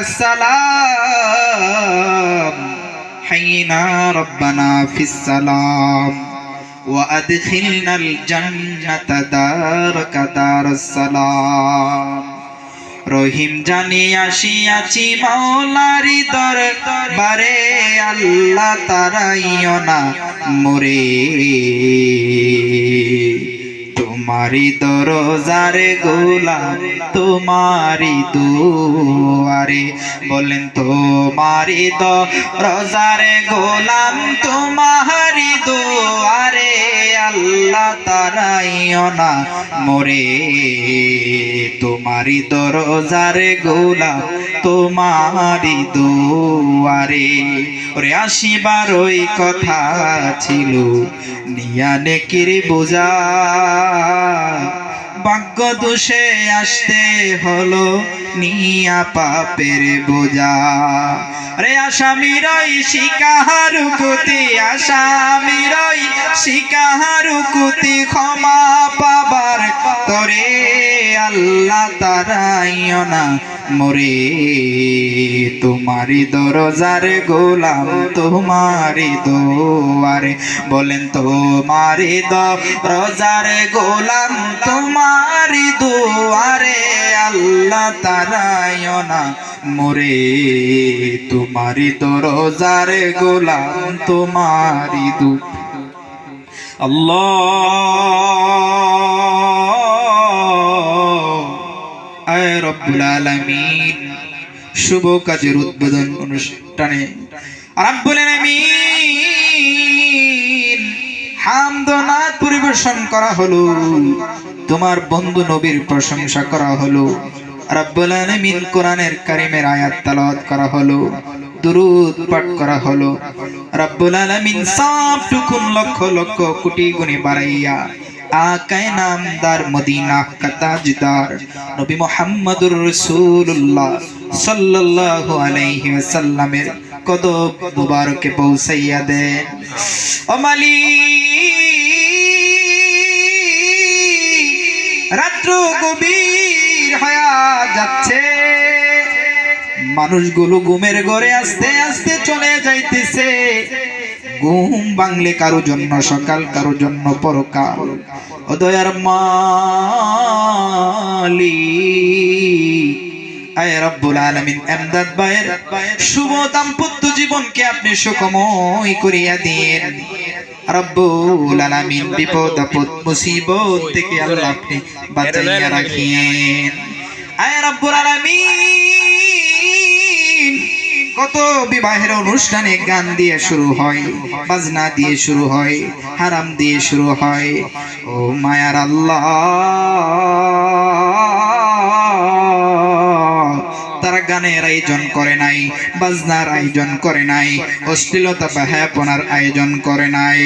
السلام حينا ربنا في السلام وأدخلنا الجنة دارك دار السلام রহিম জানি আসিয়াছি মাওলারি দর বারে আল্লাহ তারাইও না মোরে তোমারি দরজারে গোলাম, তোমারি দুয়ারে। বলেন, তোমারি দরজারে গোলাম, তোমারি দুয়ারে আল্লাহ তারাইও না মোরে। তোমারি দরজারে গোলাম, তোমারি দুয়ারে। ওরে, আসিবার ওই কথা ছিল, নিয়া নেকির বোঝা। ভাগ্য দোষে আসতে হলো নিয়া পাপের বোঝা। রে আসামি আসামিরই শিকাহারু কুতি, আসামিরই শিকাহারু কুতি, ক্ষমা পাবার তরে আল্লাহ তারাইও না মোরে তোমারি দরজারে গোলাম তোমারি দোয়ারে। বলেন তোমারি দরজারে গোলাম তোমারি দুয়ারে। আল্লাহ তারাইও না মোরে তোমারি দরজারে গোলাম তোমারি দু আল্লাহ আয় রব্বুল আলামিন। শুভ কাজের উদ্বোধন অনুষ্ঠানে। রব্বুল আলামিন হামদনাথ পরিবেশন করা হলো। তোমার বন্ধু নবীর প্রশংসা করা হলো। রব্বুল আলামিন কোরআনের কারিমের আয়াত তেলাওয়াত করা হলো। দুরুদ পাঠ করা হলো। রব্বুল আলামিন সব টুকুন লক্ষ লক্ষ কোটি গুণে বাড়াইয়া আকায় নামদার মদিনা কাতাজদার নবী মোহাম্মদুর রাসূলুল্লাহ সাল্লাল্লাহু আলাইহি ওয়াসাল্লামের কদম মুবারকে পৌঁছাইয়া দেন। ও রাত্র গভীর হয়া যাচ্ছে। মানুষগুলো ঘুমের ঘরে আস্তে আস্তে চলে যাইতেছে। ঘুম বাংলে কারও জন্য সকাল, কারও জন্য পরকাল। ও মালি আয় রব্বুল আলামিন, এমদাদ ভাইয়ের শুভ দাম্পত্য জীবনকে আপনি সুখময় করিয়া দিন। রব্বুল আলামিন, বিপদ, আপদ, মুসিবত থেকে আল্লাহ আপনি বাঁচাইয়া রাখিয়েন। আয় রব্বুল আলামিন। কত বিবাহের অনুষ্ঠানে গান দিয়ে শুরু হয়, বাজনা দিয়ে শুরু হয়, হারাম দিয়ে শুরু হয়। ও মায়ার আল্লাহ, তারা গানের আয়োজন করে নাই, বাজনার আয়োজন করে নাই, অশ্লীলতা বা হ্যাপনার আয়োজন করে নাই।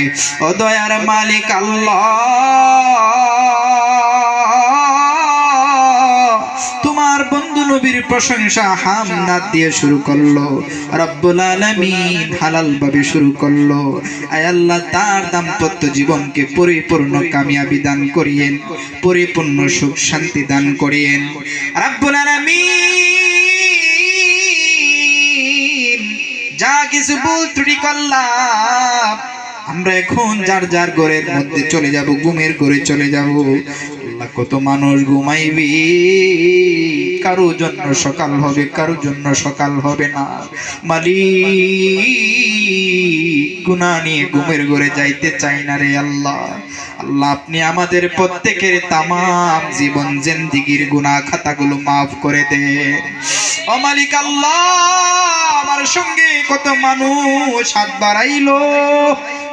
ও দয়ার মালিক আল্লাহ নবীর প্রশংসা হামনাদ দিয়ে শুরু করল। রব্বুল আলামিন হালাল ভাবে শুরু করল। আয় আল্লাহ, তার দাম্পত্য জীবনকে পরিপূর্ণ কামিয়াবি দান করিয়েন, পরিপূর্ণ সুখ শান্তি দান করিয়েন। রব্বুল আলামিন, যা কিছু ভুল ত্রুটি করলাম, আমরা এখন যার যার ঘরের মধ্যে চলে যাব, ঘুমের ঘরে চলে যাব। কত মানুষ ঘুমাইবি? কারও জন্য সকাল হবে, কারও জন্য সকাল হবে না। মালিক গুনা নিয়ে ঘুমের ঘরে যাইতে চাই না রে আল্লাহ। আল্লাহ, আপনি আমাদের প্রত্যেকের তামাম জীবন জেন্দিগির গুনাহ খাতাগুলো মাফ করে দে ও মালিক আল্লাহ, আমার সঙ্গে কত মানুষ হাত বাড়াইলো।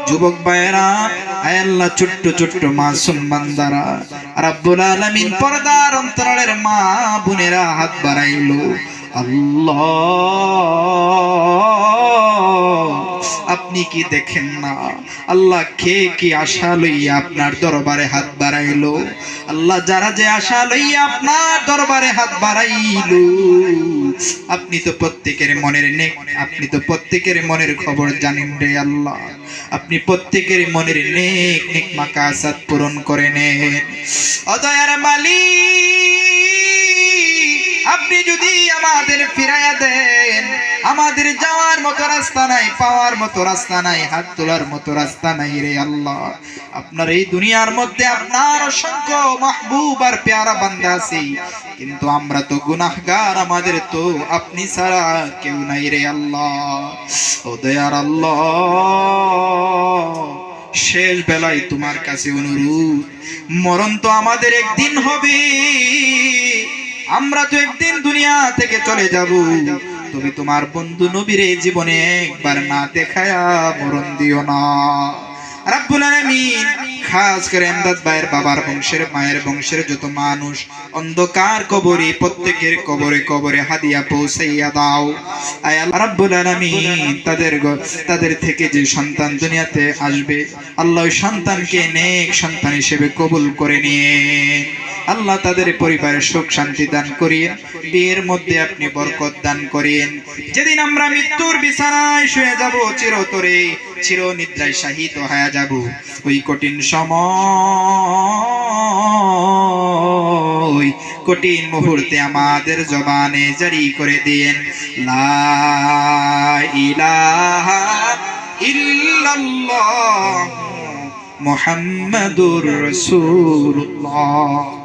যুবক ভাইয়েরা আল্লাহ, ছোট্ট ছোট্ট মাসুম বান্দারা রাব্বুল আলামিন পর্দার অন্তরালের মা বোনেরা হাত বাড়াইলো। আল্লাহ, আপনি কি দেখেন না? আল্লাহ কে কি আশা লইয়া আপনার দরবারে হাত বাড়াইলো? আল্লাহ যারা যে আশা লইয়া আপনার দরবারে হাত বাড়াইলো আপনি তো প্রত্যেকের মনের নেক, আপনি তো প্রত্যেকের মনের খবর জানেন রে আল্লাহ। আপনি প্রত্যেকের মনের নেক নেক মাকাসাত পূরণ করে নেন। অদয়ার মালিক, আপনি যদি আমাদের ফিরাইয়া দেন আমাদের যাওয়ার মতো রাস্তা নাই, পাওয়ার মতো রাস্তা নাই, হাত তোলার মতো রাস্তা নাই রে আল্লাহ। আপনার এই দুনিয়ার মধ্যে আপনার অসংখ্য মাহবুব আর পেয়ারা বান্দা আছে কিন্তু আমরা তো গুনাহগার, আমাদের তো আপনি ছাড়া কেউ নাই রে আল্লাহ। ও দয়ার আল্লাহ, শেষ বেলায় তোমার কাছে অনুরোধ, মরণ তো আমাদের একদিন হবে, আমরা তো একদিন দুনিয়া থেকে চলে যাব। তুমি তোমার বন্ধু নবীর জীবনে একবার না দেখায়া মরণ দিও না। মানুষ অন্ধকার কবরে, প্রত্যেকের কবরে কবরে হাদিয়া তাদের তাদের থেকে যে সন্তান দুনিয়াতে আসবে, আল্লাহ সন্তানকে নেক সন্তান হিসেবে কবুল করে নিয়ে। আল্লাহ তাদের পরিবারের সুখ শান্তি দান করিয়েন বিয়ের মধ্যে আপনি বরকত দান করেন। যেদিন আমরা মৃত্যুর বিছানায় শুয়ে যাব, চিরতরে চির নিদ্রায় শাহিত হয়ে যাব। ওই কঠিন সময়, কঠিন মুহূর্তে আমাদের জবানে জারি করে দিয়েন, লা ইলাহা ইল্লাল্লাহ মুহাম্মাদুর রাসূলুল্লাহ।